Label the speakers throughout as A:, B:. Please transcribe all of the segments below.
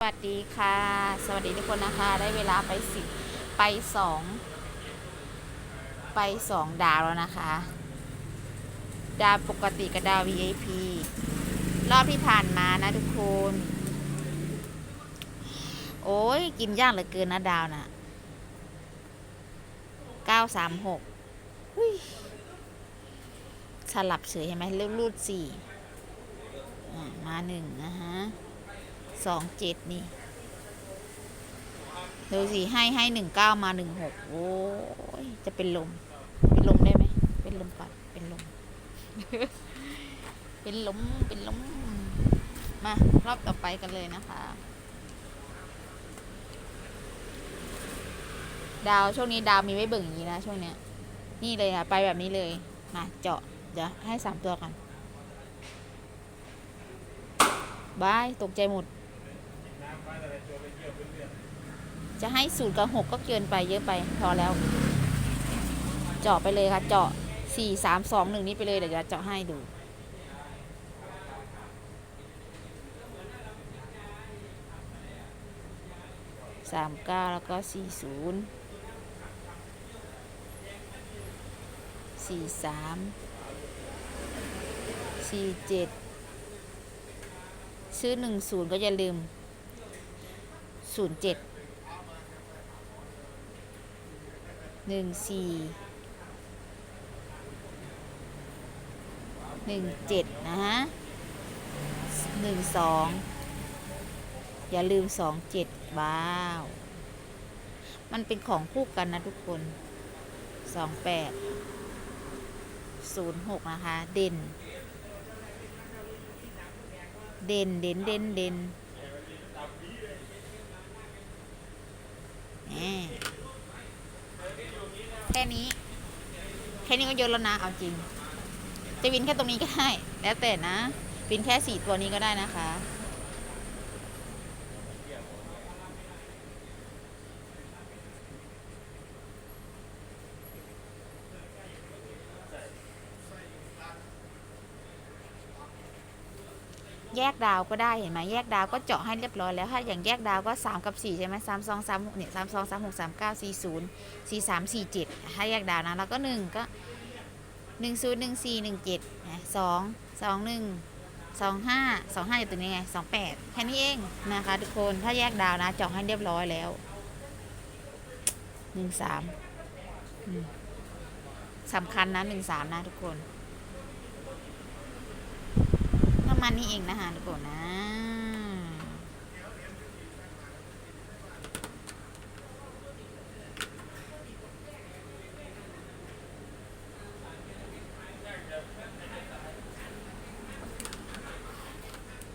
A: สวัสดีค่ะ สวัสดีทุกคนนะคะ ได้เวลาไปสิไปสองไปสองดาวแล้วนะคะ ดาวปกติกับดาว VIP รอบที่ผ่านมานะทุกคน โอ้ยกินยากเหลือเกินนะดาวนะ่ะเก้าสามหกสลับเฉยเห็นไหมเลืรูดสี่มาหนึ่งนะฮะ สองเจ็ดนี่ ดูสิ ให้ให้หนึ่งเก้ามาหนึ่งหกโอ้ย จะเป็นลม เป็นลมได้ไหม เป็นลมปัด เป็นลม เป็นลม เป็นลม มารอบต่อไปกันเลยนะคะ ดาวช่วงนี้ดาวมีไว้เบิ่งอย่างนี้นะช่วงเนี้ย นี่เลยค่ะไปแบบนี้เลย มาเจาะ เดี๋ยวให้สามตัวกันบาย ตกใจหมด จะให้ศูนย์กับหกก็เกินไปเยอะไปพอแล้ว เจาะไปเลยค่ะ เจาะสี่สามสองหนึ่งนี้ไปเลยเดี๋ยวจะเจาะให้ดูสามเก้าแล้วก็สี่ศูนย์สี่สามสี่เจ็ดซื้อหนึ่งศูนย์ก็อย่าลืม ศูนย์เจ็ดหนึ่งสี่หนึ่งเจ็ดนะฮะหนึ่งสองอย่าลืมสองเจ็ดบ้าว มันเป็นของคู่กันนะทุกคนสองแปดศูนย์หกนะคะ เด่น เด่นเด่นเด่นเด่นแหมแค่นี้ แค่นี้ก็เยอะแล้วนะเอาจริง จะวินแค่ตรงนี้ก็ได้ แล้วแต่นะ วินแค่สี่ตัวนี้ก็ได้นะคะ แยกดาวก็ได้เห็นไหมแยกดาวก็เจาะให้เรียบร้อยแล้วถ้าอย่างแยกดาวก็ 3 กับ 4 ใช่ไหมสามสองสามหกเนี่ยสามสองสามหกสามเก้าสี่ศูนย์สี่สามสี่เจ็ดถ้าแยกดาวนะแล้วก็ 1 ก็หนึ่งศูนย์หนึ่งสี่หนึ่งเจ็ดสองสองหนึ่งสองห้าสองห้าอยู่ตรงนี้ไงสองแปดแค่นี้เองนะคะทุกคนถ้าแยกดาวนะเจาะให้เรียบร้อยแล้วหนึ่งสามสำคัญนะหนึ่งสามนะทุกคน ประมาณนี้เองนะคะทุกคนนะ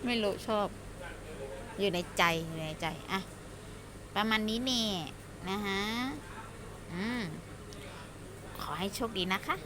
A: ไม่รู้ชอบ อยู่ในใจ อยู่ในใจ อะ ประมาณนี้เนี่ยนะฮะ อืม ขอให้โชคดีนะคะ